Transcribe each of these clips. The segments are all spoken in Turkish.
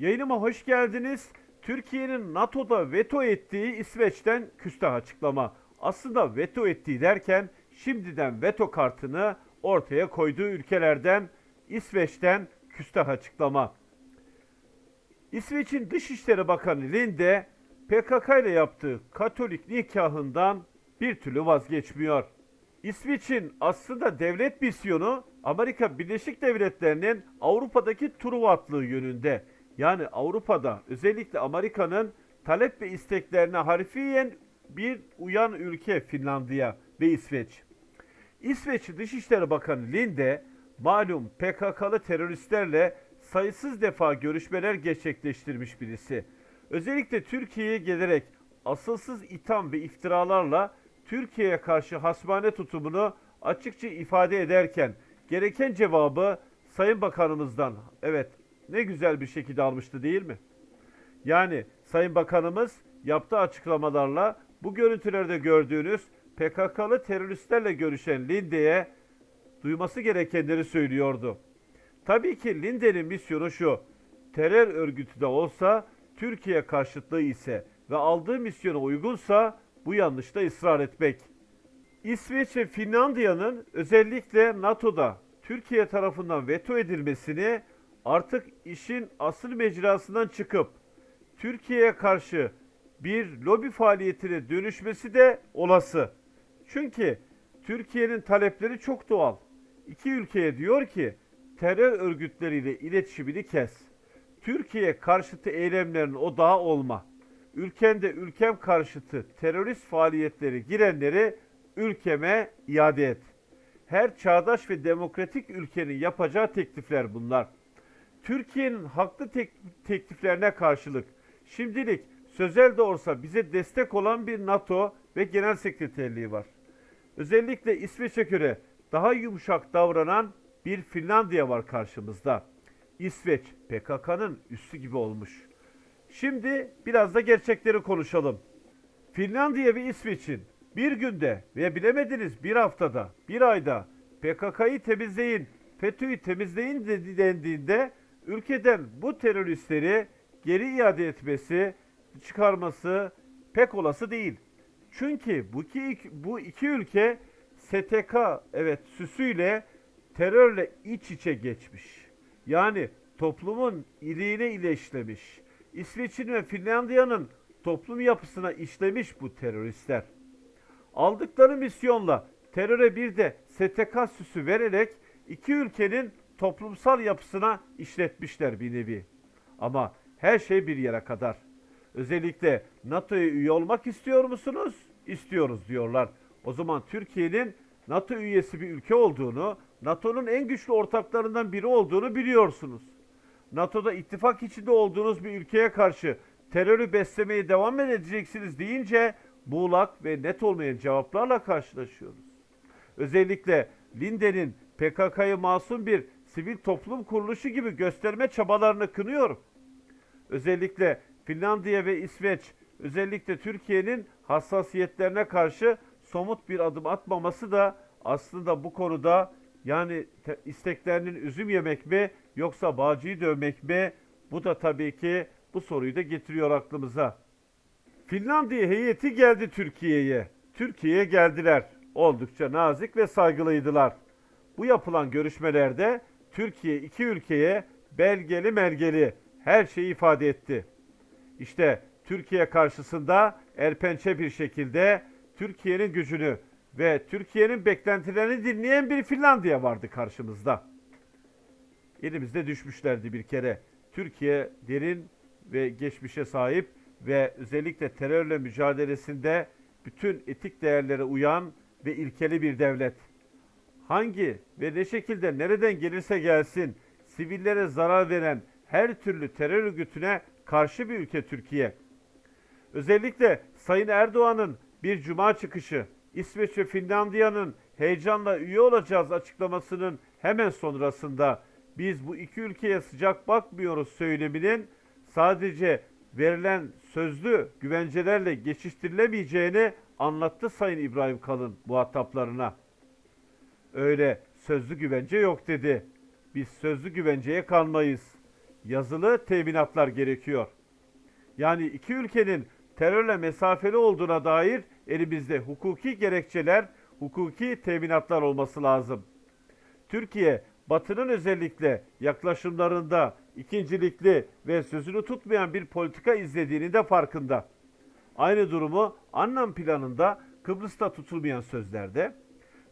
Yayınıma hoş geldiniz. Türkiye'nin NATO'da veto ettiği İsveç'ten küstah açıklama. Aslında veto ettiği derken şimdiden veto kartını ortaya koyduğu ülkelerden İsveç'ten küstah açıklama. İsveç'in Dışişleri Bakanı Linde PKK ile yaptığı Katolik nikahından bir türlü vazgeçmiyor. İsveç'in aslında devlet misyonu Amerika Birleşik Devletleri'nin Avrupa'daki Truvatlığı yönünde. Yani Avrupa'da özellikle Amerika'nın talep ve isteklerine harfiyen bir uyan ülke Finlandiya ve İsveç. İsveç Dışişleri Bakanı Linde malum PKK'lı teröristlerle sayısız defa görüşmeler gerçekleştirmiş birisi. Özellikle Türkiye'ye gelerek asılsız itham ve iftiralarla Türkiye'ye karşı hasmane tutumunu açıkça ifade ederken gereken cevabı Sayın Bakanımızdan evet ne güzel bir şekilde almıştı değil mi? Yani Sayın Bakanımız yaptığı açıklamalarla bu görüntülerde gördüğünüz PKK'lı teröristlerle görüşen Linde'ye duyması gerekenleri söylüyordu. Tabii ki Linde'nin misyonu şu. Terör örgütü de olsa Türkiye karşıtlığı ise ve aldığı misyona uygunsa bu yanlışta ısrar etmek. İsveç ve Finlandiya'nın özellikle NATO'da Türkiye tarafından veto edilmesini artık işin asıl mecrasından çıkıp Türkiye'ye karşı bir lobi faaliyetine dönüşmesi de olası. Çünkü Türkiye'nin talepleri çok doğal. İki ülkeye diyor ki terör örgütleriyle iletişimini kes. Türkiye karşıtı eylemlerin odağı olma. Ülkende ülkem karşıtı terörist faaliyetleri girenleri ülkeme iade et. Her çağdaş ve demokratik ülkenin yapacağı teklifler bunlar. Türkiye'nin haklı tek- tekliflerine karşılık şimdilik sözel de olsa bize destek olan bir NATO ve Genel Sekreterliği var. Özellikle İsveç'e göre daha yumuşak davranan bir Finlandiya var karşımızda. İsveç PKK'nın üssü gibi olmuş. Şimdi biraz da gerçekleri konuşalım. Finlandiya ve İsveç'in bir günde veya bilemediniz bir haftada, bir ayda PKK'yı temizleyin, FETÖ'yü temizleyin dendiğinde ülkeden bu teröristleri geri iade etmesi, çıkarması pek olası değil. Çünkü bu iki, bu iki ülke STK evet süsüyle terörle iç içe geçmiş. Yani toplumun iliğine ile işlemiş. İsveç'in ve Finlandiya'nın toplum yapısına işlemiş bu teröristler. Aldıkları misyonla teröre bir de STK süsü vererek iki ülkenin toplumsal yapısına işletmişler bir nevi. Ama her şey bir yere kadar. Özellikle NATO'ya üye olmak istiyor musunuz? İstiyoruz diyorlar. O zaman Türkiye'nin NATO üyesi bir ülke olduğunu, NATO'nun en güçlü ortaklarından biri olduğunu biliyorsunuz. NATO'da ittifak içinde olduğunuz bir ülkeye karşı terörü beslemeye devam edeceksiniz deyince muğlak ve net olmayan cevaplarla karşılaşıyoruz. Özellikle Linde'nin PKK'yı masum bir sivil toplum kuruluşu gibi gösterme çabalarını kınıyorum. Özellikle Finlandiya ve İsveç özellikle Türkiye'nin hassasiyetlerine karşı somut bir adım atmaması da aslında bu konuda yani te- isteklerinin üzüm yemek mi yoksa bağcıyı dövmek mi? Bu da tabii ki bu soruyu da getiriyor aklımıza. Finlandiya heyeti geldi Türkiye'ye. Türkiye'ye geldiler. Oldukça nazik ve saygılıydılar. Bu yapılan görüşmelerde Türkiye iki ülkeye belgeli mergeli her şeyi ifade etti. İşte Türkiye karşısında erpençe bir şekilde Türkiye'nin gücünü ve Türkiye'nin beklentilerini dinleyen bir Finlandiya vardı karşımızda. Elimizde düşmüşlerdi bir kere. Türkiye derin ve geçmişe sahip ve özellikle terörle mücadelesinde bütün etik değerlere uyan ve ilkeli bir devlet. Hangi ve ne şekilde nereden gelirse gelsin sivillere zarar veren her türlü terör örgütüne karşı bir ülke Türkiye. Özellikle Sayın Erdoğan'ın bir cuma çıkışı, İsveç ve Finlandiya'nın heyecanla üye olacağız açıklamasının hemen sonrasında biz bu iki ülkeye sıcak bakmıyoruz söyleminin sadece verilen sözlü güvencelerle geçiştirilemeyeceğini anlattı Sayın İbrahim Kalın muhataplarına. Öyle sözlü güvence yok dedi. Biz sözlü güvenceye kalmayız. yazılı teminatlar gerekiyor. Yani iki ülkenin terörle mesafeli olduğuna dair elimizde hukuki gerekçeler, hukuki teminatlar olması lazım. Türkiye, Batı'nın özellikle yaklaşımlarında ikincilikli ve sözünü tutmayan bir politika izlediğinin de farkında. Aynı durumu Annan planında Kıbrıs'ta tutulmayan sözlerde,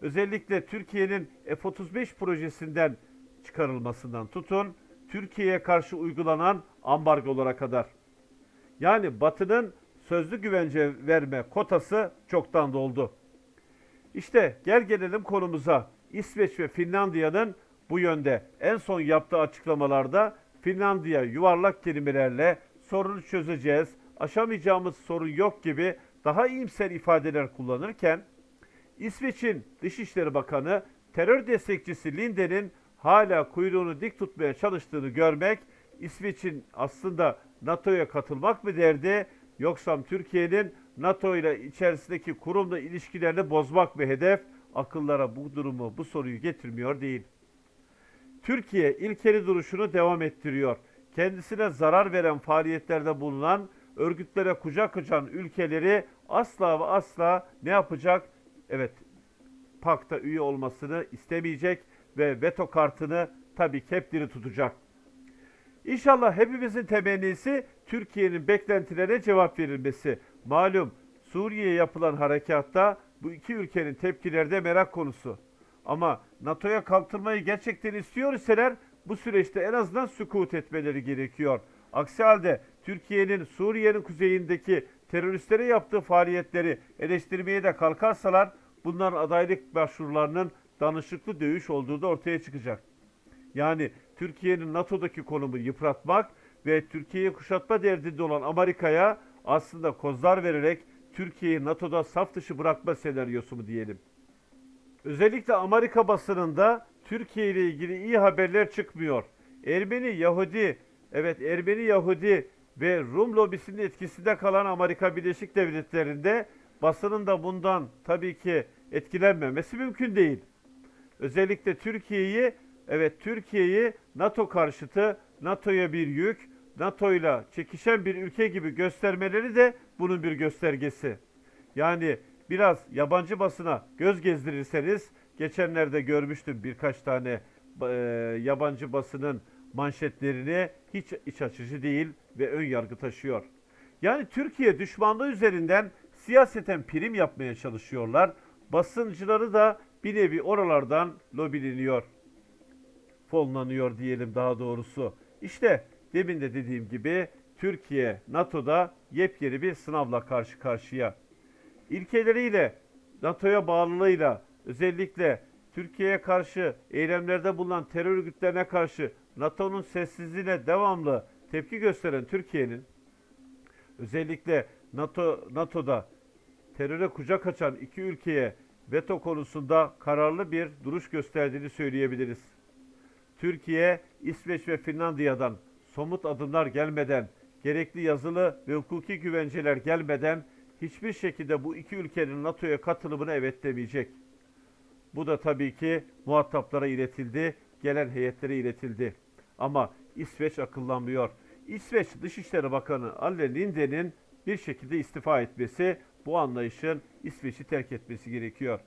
özellikle Türkiye'nin F-35 projesinden çıkarılmasından tutun, Türkiye'ye karşı uygulanan ambargolara kadar. Yani Batı'nın sözlü güvence verme kotası çoktan doldu. İşte gel gelelim konumuza. İsveç ve Finlandiya'nın bu yönde en son yaptığı açıklamalarda Finlandiya yuvarlak kelimelerle sorunu çözeceğiz, aşamayacağımız sorun yok gibi daha iyimser ifadeler kullanırken İsveç'in Dışişleri Bakanı terör destekçisi Linde'nin hala kuyruğunu dik tutmaya çalıştığını görmek İsveç'in aslında NATO'ya katılmak mı derdi yoksa Türkiye'nin NATO ile içerisindeki kurumla ilişkilerini bozmak mı hedef? Akıllara bu durumu, bu soruyu getirmiyor değil. Türkiye ilkeli duruşunu devam ettiriyor. Kendisine zarar veren faaliyetlerde bulunan örgütlere kucak açan ülkeleri asla ve asla ne yapacak? Evet, pakta üye olmasını istemeyecek ve veto kartını tabii ki hep diri tutacak. İnşallah hepimizin temennisi Türkiye'nin beklentilerine cevap verilmesi. Malum Suriye'ye yapılan harekatta bu iki ülkenin tepkileri de merak konusu. Ama NATO'ya kalktırmayı gerçekten istiyor iseler bu süreçte en azından sükut etmeleri gerekiyor. Aksi halde Türkiye'nin Suriye'nin kuzeyindeki teröristlere yaptığı faaliyetleri eleştirmeye de kalkarsalar bunların adaylık başvurularının danışıklı dövüş olduğu da ortaya çıkacak. Yani Türkiye'nin NATO'daki konumu yıpratmak ve Türkiye'yi kuşatma derdinde olan Amerika'ya aslında kozlar vererek Türkiye'yi NATO'da saf dışı bırakma senaryosu mu diyelim. Özellikle Amerika basınında Türkiye ile ilgili iyi haberler çıkmıyor. Ermeni, Yahudi, evet Ermeni, Yahudi ve Rum lobisinin etkisinde kalan Amerika Birleşik Devletleri'nde basının da bundan tabii ki etkilenmemesi mümkün değil. Özellikle Türkiye'yi evet Türkiye'yi NATO karşıtı, NATO'ya bir yük, NATO ile çekişen bir ülke gibi göstermeleri de bunun bir göstergesi. Yani biraz yabancı basına göz gezdirirseniz geçenlerde görmüştüm birkaç tane e, yabancı basının manşetlerini hiç iç açıcı değil ve ön yargı taşıyor. Yani Türkiye düşmanlığı üzerinden siyaseten prim yapmaya çalışıyorlar. Basıncıları da bir nevi oralardan lobileniyor. Fonlanıyor diyelim daha doğrusu. İşte demin de dediğim gibi Türkiye NATO'da yepyeni bir sınavla karşı karşıya. İlkeleriyle, NATO'ya bağlılığıyla özellikle Türkiye'ye karşı eylemlerde bulunan terör örgütlerine karşı NATO'nun sessizliğine devamlı tepki gösteren Türkiye'nin özellikle NATO NATO'da teröre kucak açan iki ülkeye veto konusunda kararlı bir duruş gösterdiğini söyleyebiliriz. Türkiye, İsveç ve Finlandiya'dan somut adımlar gelmeden, gerekli yazılı ve hukuki güvenceler gelmeden hiçbir şekilde bu iki ülkenin NATO'ya katılımına evet demeyecek. Bu da tabii ki muhataplara iletildi, gelen heyetlere iletildi. Ama İsveç akıllanmıyor. İsveç Dışişleri Bakanı Alle Linde'nin bir şekilde istifa etmesi, bu anlayışın İsveç'i terk etmesi gerekiyor.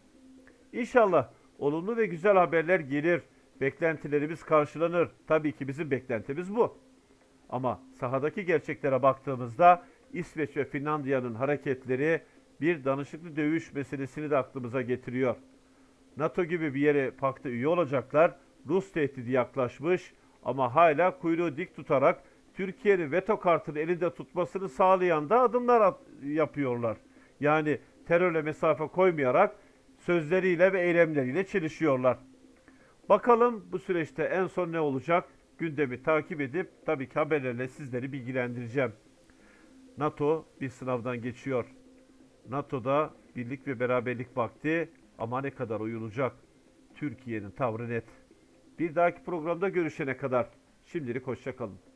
İnşallah olumlu ve güzel haberler gelir. Beklentilerimiz karşılanır. Tabii ki bizim beklentimiz bu. Ama sahadaki gerçeklere baktığımızda İsveç ve Finlandiya'nın hareketleri bir danışıklı dövüş meselesini de aklımıza getiriyor. NATO gibi bir yere pakta üye olacaklar. Rus tehdidi yaklaşmış ama hala kuyruğu dik tutarak Türkiye'nin veto kartını elinde tutmasını sağlayan da adımlar at- yapıyorlar. Yani terörle mesafe koymayarak sözleriyle ve eylemleriyle çelişiyorlar. Bakalım bu süreçte en son ne olacak? Gündemi takip edip tabii ki haberlerle sizleri bilgilendireceğim. NATO bir sınavdan geçiyor. NATO'da birlik ve beraberlik vakti ama ne kadar uyulacak? Türkiye'nin tavrı net. Bir dahaki programda görüşene kadar şimdilik hoşçakalın.